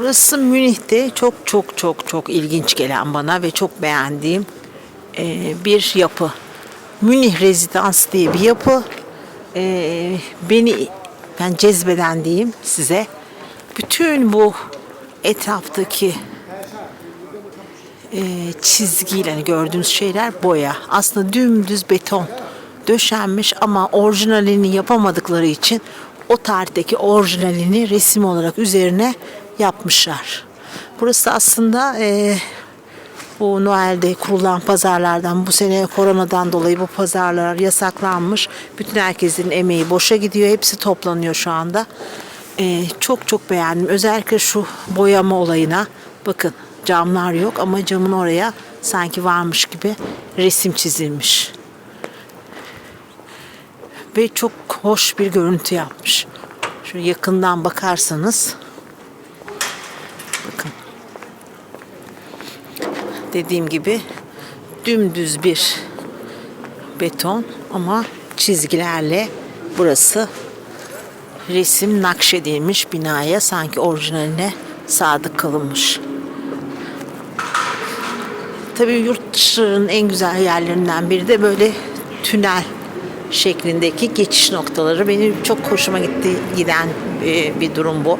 Burası Münih'te çok çok çok çok ilginç gelen bana ve çok beğendiğim e, bir yapı. Münih Rezidans diye bir yapı. E, beni ben cezbeden diyeyim size. Bütün bu etraftaki e, çizgiyle hani gördüğünüz şeyler boya. Aslında dümdüz beton döşenmiş ama orijinalini yapamadıkları için o tarihteki orijinalini resim olarak üzerine yapmışlar. Burası aslında e, bu Noel'de kurulan pazarlardan bu sene koronadan dolayı bu pazarlar yasaklanmış. Bütün herkesin emeği boşa gidiyor. Hepsi toplanıyor şu anda. E, çok çok beğendim. Özellikle şu boyama olayına bakın camlar yok ama camın oraya sanki varmış gibi resim çizilmiş. Ve çok hoş bir görüntü yapmış. Şöyle yakından bakarsanız dediğim gibi dümdüz bir beton ama çizgilerle burası resim nakşedilmiş binaya sanki orijinaline sadık kalınmış. Tabii yurt dışının en güzel yerlerinden biri de böyle tünel şeklindeki geçiş noktaları. Benim çok hoşuma gitti giden e, bir durum bu.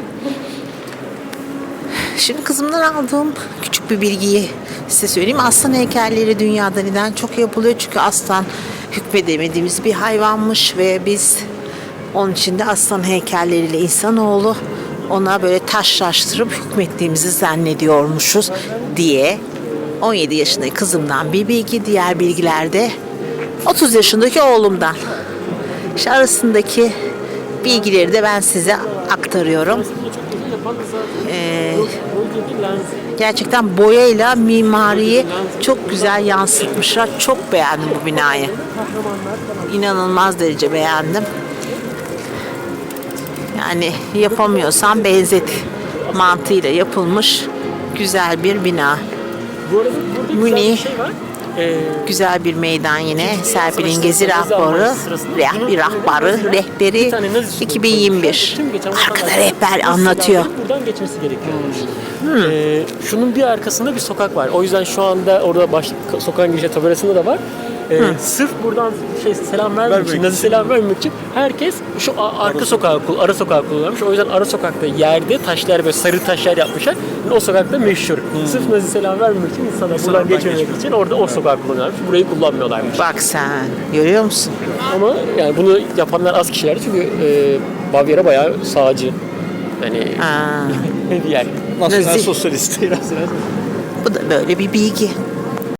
Şimdi kızımdan aldığım bir bilgiyi size söyleyeyim. Aslan heykelleri dünyada neden çok yapılıyor? Çünkü aslan hükmedemediğimiz bir hayvanmış ve biz onun için de aslan heykelleriyle insanoğlu ona böyle taşlaştırıp hükmettiğimizi zannediyormuşuz diye 17 yaşındaki kızımdan bir bilgi, diğer bilgilerde 30 yaşındaki oğlumdan. İşte arasındaki bilgileri de ben size aktarıyorum. Ee, gerçekten boyayla mimariyi çok güzel yansıtmışlar. Çok beğendim bu binayı. İnanılmaz derece beğendim. Yani yapamıyorsan benzet mantığıyla yapılmış güzel bir bina. Bu arada burada güzel Münih. bir şey var. Ee, Güzel bir meydan yine. Serpil'in gezi reh- bunun bir rahbarı, rehberi tane Nazi subayı 2021. tüm geçen Arkada rehber anlatıyor. Buradan geçmesi gerekiyormuş. Ee, şunun bir arkasında bir sokak var. O yüzden şu anda orada baş, sokağın girişe tabelasında da var. Ee, sırf buradan şey selam vermek için, Nazi selam vermemek için herkes şu a- arka sokağı, ara sokağı kullanmış. O yüzden ara sokakta yerde taşlar böyle sarı taşlar yapmışlar. O sokakta meşhur. Sırf Nazi selam vermemek için insanlar buradan geçmemek için orada o sokağı kullanıyorlarmış. Burayı kullanmıyorlarmış. Bak sen görüyor musun? Ama yani bunu yapanlar az kişiler çünkü e, Bavyera bayağı sağcı. Yani Aa, bir yer. Nazi. sosyalist. bu da böyle bir bilgi.